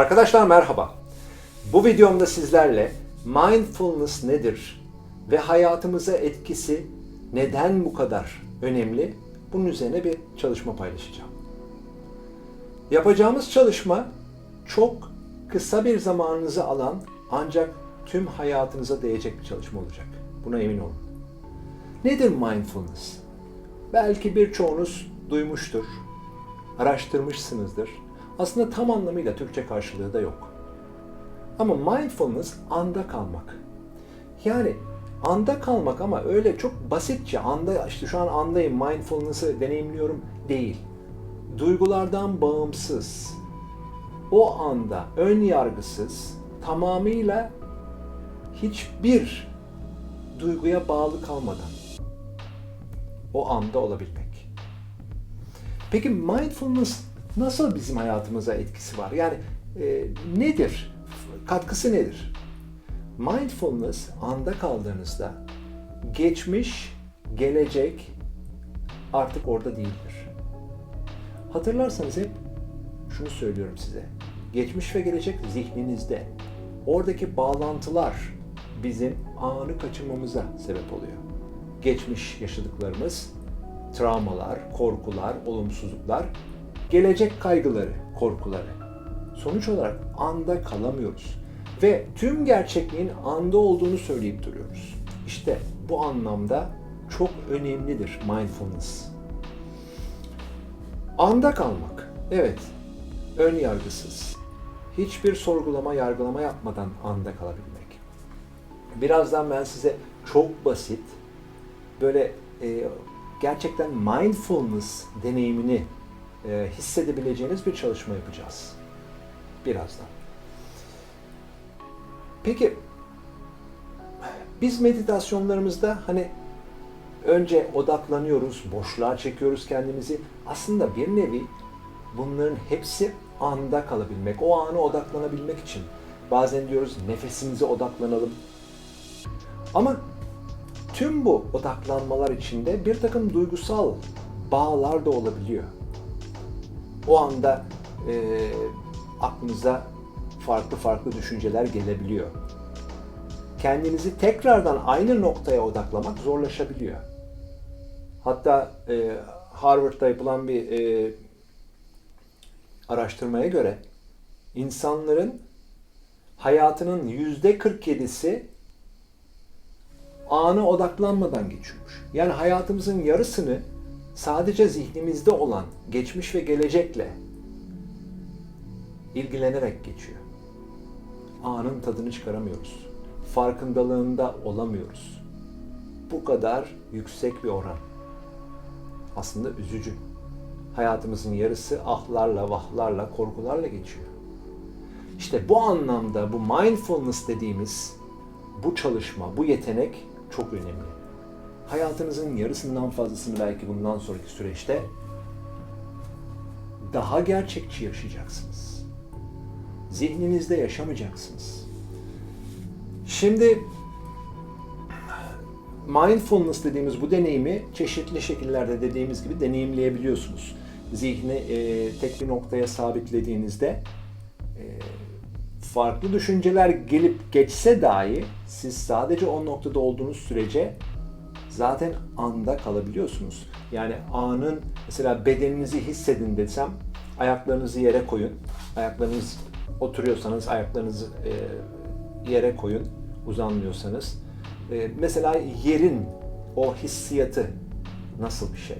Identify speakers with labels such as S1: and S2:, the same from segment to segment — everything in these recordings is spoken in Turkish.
S1: Arkadaşlar merhaba. Bu videomda sizlerle mindfulness nedir ve hayatımıza etkisi neden bu kadar önemli? Bunun üzerine bir çalışma paylaşacağım. Yapacağımız çalışma çok kısa bir zamanınızı alan ancak tüm hayatınıza değecek bir çalışma olacak. Buna emin olun. Nedir mindfulness? Belki birçoğunuz duymuştur, araştırmışsınızdır. Aslında tam anlamıyla Türkçe karşılığı da yok. Ama mindfulness anda kalmak. Yani anda kalmak ama öyle çok basitçe anda işte şu an andayım mindfulness'ı deneyimliyorum değil. Duygulardan bağımsız. O anda ön yargısız tamamıyla hiçbir duyguya bağlı kalmadan o anda olabilmek. Peki mindfulness nasıl bizim hayatımıza etkisi var? Yani e, nedir? Katkısı nedir? Mindfulness anda kaldığınızda geçmiş, gelecek artık orada değildir. Hatırlarsanız hep şunu söylüyorum size. Geçmiş ve gelecek zihninizde. Oradaki bağlantılar bizim anı kaçırmamıza sebep oluyor. Geçmiş yaşadıklarımız, travmalar, korkular, olumsuzluklar, gelecek kaygıları, korkuları. Sonuç olarak anda kalamıyoruz. Ve tüm gerçekliğin anda olduğunu söyleyip duruyoruz. İşte bu anlamda çok önemlidir mindfulness. Anda kalmak. Evet, ön yargısız. Hiçbir sorgulama, yargılama yapmadan anda kalabilmek. Birazdan ben size çok basit, böyle e, gerçekten mindfulness deneyimini e, hissedebileceğiniz bir çalışma yapacağız. Birazdan. Peki biz meditasyonlarımızda hani önce odaklanıyoruz, boşluğa çekiyoruz kendimizi. Aslında bir nevi bunların hepsi anda kalabilmek, o anı odaklanabilmek için. Bazen diyoruz nefesimize odaklanalım. Ama tüm bu odaklanmalar içinde bir takım duygusal bağlar da olabiliyor. O anda e, aklınıza farklı farklı düşünceler gelebiliyor. Kendinizi tekrardan aynı noktaya odaklamak zorlaşabiliyor. Hatta e, Harvard'da yapılan bir e, araştırmaya göre insanların hayatının yüzde 47'si ana odaklanmadan geçiyormuş. Yani hayatımızın yarısını sadece zihnimizde olan geçmiş ve gelecekle ilgilenerek geçiyor. Anın tadını çıkaramıyoruz. Farkındalığında olamıyoruz. Bu kadar yüksek bir oran. Aslında üzücü. Hayatımızın yarısı ahlarla, vahlarla, korkularla geçiyor. İşte bu anlamda bu mindfulness dediğimiz bu çalışma, bu yetenek çok önemli. Hayatınızın yarısından fazlasını belki bundan sonraki süreçte daha gerçekçi yaşayacaksınız. Zihninizde yaşamayacaksınız. Şimdi mindfulness dediğimiz bu deneyimi çeşitli şekillerde dediğimiz gibi deneyimleyebiliyorsunuz. Zihni e, tek bir noktaya sabitlediğinizde e, farklı düşünceler gelip geçse dahi siz sadece o noktada olduğunuz sürece zaten anda kalabiliyorsunuz. Yani anın mesela bedeninizi hissedin desem ayaklarınızı yere koyun. Ayaklarınız oturuyorsanız ayaklarınızı e, yere koyun uzanmıyorsanız. E, mesela yerin o hissiyatı nasıl bir şey?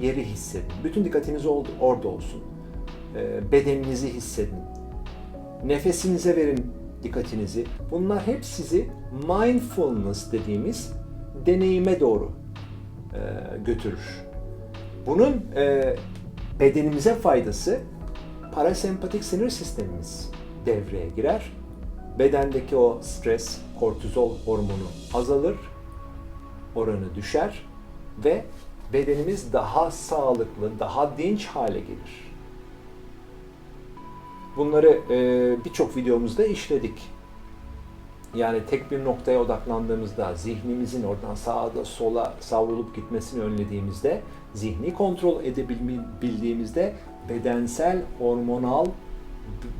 S1: Yeri hissedin. Bütün dikkatiniz orada olsun. E, bedeninizi hissedin. Nefesinize verin dikkatinizi. Bunlar hep sizi mindfulness dediğimiz deneyime doğru e, götürür. Bunun e, bedenimize faydası parasempatik sinir sistemimiz devreye girer. Bedendeki o stres, kortizol hormonu azalır, oranı düşer ve bedenimiz daha sağlıklı, daha dinç hale gelir. Bunları e, birçok videomuzda işledik. Yani tek bir noktaya odaklandığımızda, zihnimizin oradan sağa sola savrulup gitmesini önlediğimizde, zihni kontrol edebildiğimizde bedensel, hormonal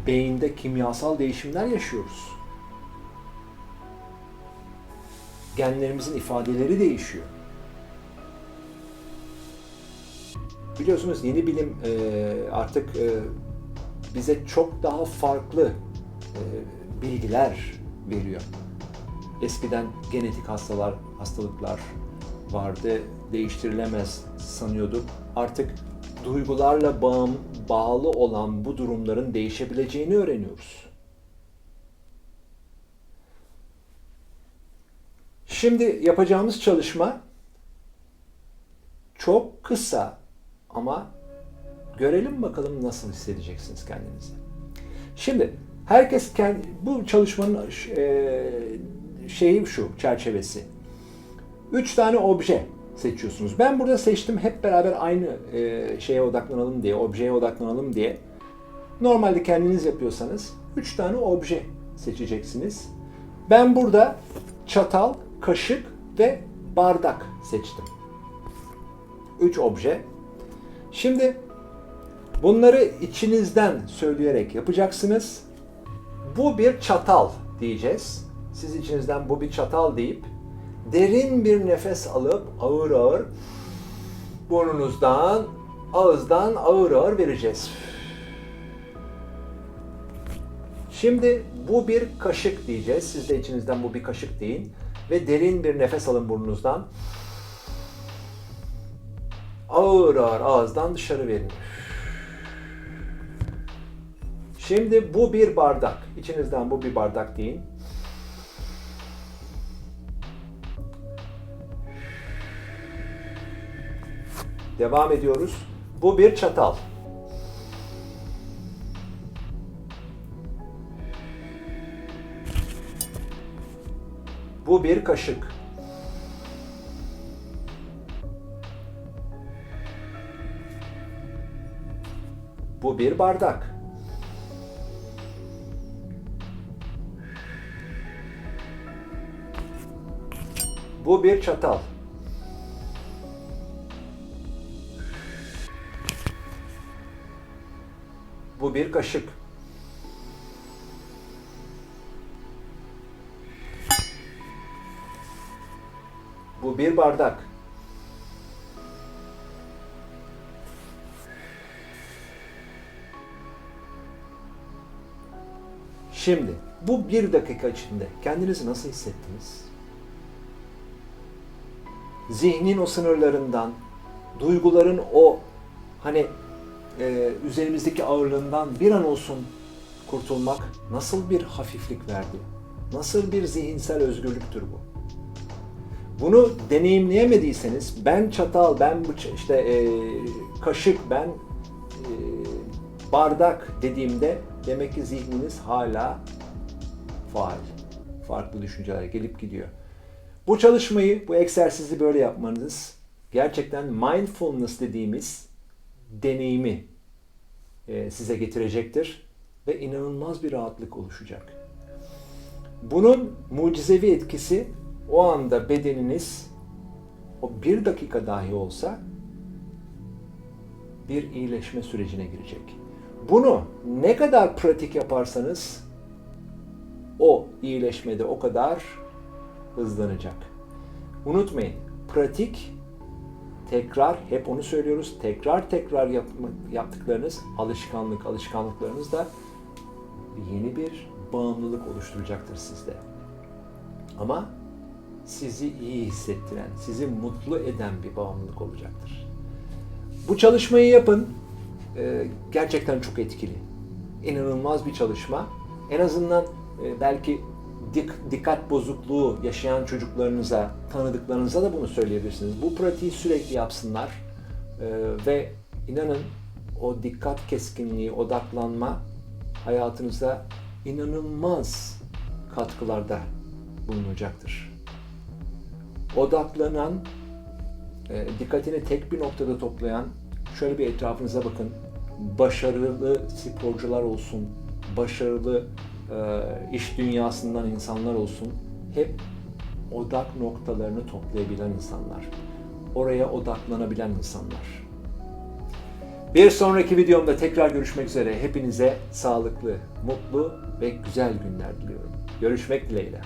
S1: beyinde kimyasal değişimler yaşıyoruz. Genlerimizin ifadeleri değişiyor. Biliyorsunuz yeni bilim e, artık e, bize çok daha farklı e, bilgiler veriyor. Eskiden genetik hastalar, hastalıklar vardı, değiştirilemez sanıyorduk. Artık duygularla bağım, bağlı olan bu durumların değişebileceğini öğreniyoruz. Şimdi yapacağımız çalışma çok kısa ama görelim bakalım nasıl hissedeceksiniz kendinizi. Şimdi herkes kendi, bu çalışmanın e, şeyi şu çerçevesi. Üç tane obje seçiyorsunuz. Ben burada seçtim hep beraber aynı e, şeye odaklanalım diye, objeye odaklanalım diye. Normalde kendiniz yapıyorsanız üç tane obje seçeceksiniz. Ben burada çatal, kaşık ve bardak seçtim. Üç obje. Şimdi bunları içinizden söyleyerek yapacaksınız. Bu bir çatal diyeceğiz. Siz içinizden bu bir çatal deyip derin bir nefes alıp ağır ağır burnunuzdan, ağızdan ağır ağır vereceğiz. Şimdi bu bir kaşık diyeceğiz. Siz de içinizden bu bir kaşık deyin. Ve derin bir nefes alın burnunuzdan. Ağır ağır ağızdan dışarı verin. Şimdi bu bir bardak. İçinizden bu bir bardak deyin. Devam ediyoruz. Bu bir çatal. Bu bir kaşık. Bu bir bardak. Bu bir çatal. Bu bir kaşık. Bu bir bardak. Şimdi bu bir dakika içinde kendinizi nasıl hissettiniz? Zihnin o sınırlarından, duyguların o hani e, üzerimizdeki ağırlığından bir an olsun kurtulmak nasıl bir hafiflik verdi? Nasıl bir zihinsel özgürlüktür bu? Bunu deneyimleyemediyseniz ben çatal, ben işte e, kaşık, ben e, bardak dediğimde demek ki zihniniz hala faal. Farklı düşüncelere gelip gidiyor. Bu çalışmayı, bu egzersizi böyle yapmanız gerçekten mindfulness dediğimiz deneyimi e, size getirecektir ve inanılmaz bir rahatlık oluşacak. Bunun mucizevi etkisi o anda bedeniniz o bir dakika dahi olsa bir iyileşme sürecine girecek. Bunu ne kadar pratik yaparsanız o iyileşmede o kadar hızlanacak. Unutmayın, pratik tekrar, hep onu söylüyoruz, tekrar tekrar yapma, yaptıklarınız alışkanlık, alışkanlıklarınız da yeni bir bağımlılık oluşturacaktır sizde. Ama sizi iyi hissettiren, sizi mutlu eden bir bağımlılık olacaktır. Bu çalışmayı yapın. Ee, gerçekten çok etkili. İnanılmaz bir çalışma. En azından e, belki dik, dikkat bozukluğu yaşayan çocuklarınıza, tanıdıklarınıza da bunu söyleyebilirsiniz. Bu pratiği sürekli yapsınlar ee, ve inanın o dikkat keskinliği, odaklanma hayatınıza inanılmaz katkılarda bulunacaktır. Odaklanan, e, dikkatini tek bir noktada toplayan, şöyle bir etrafınıza bakın, başarılı sporcular olsun, başarılı e, iş dünyasından insanlar olsun, hep odak noktalarını toplayabilen insanlar. Oraya odaklanabilen insanlar. Bir sonraki videomda tekrar görüşmek üzere. Hepinize sağlıklı, mutlu ve güzel günler diliyorum. Görüşmek dileğiyle.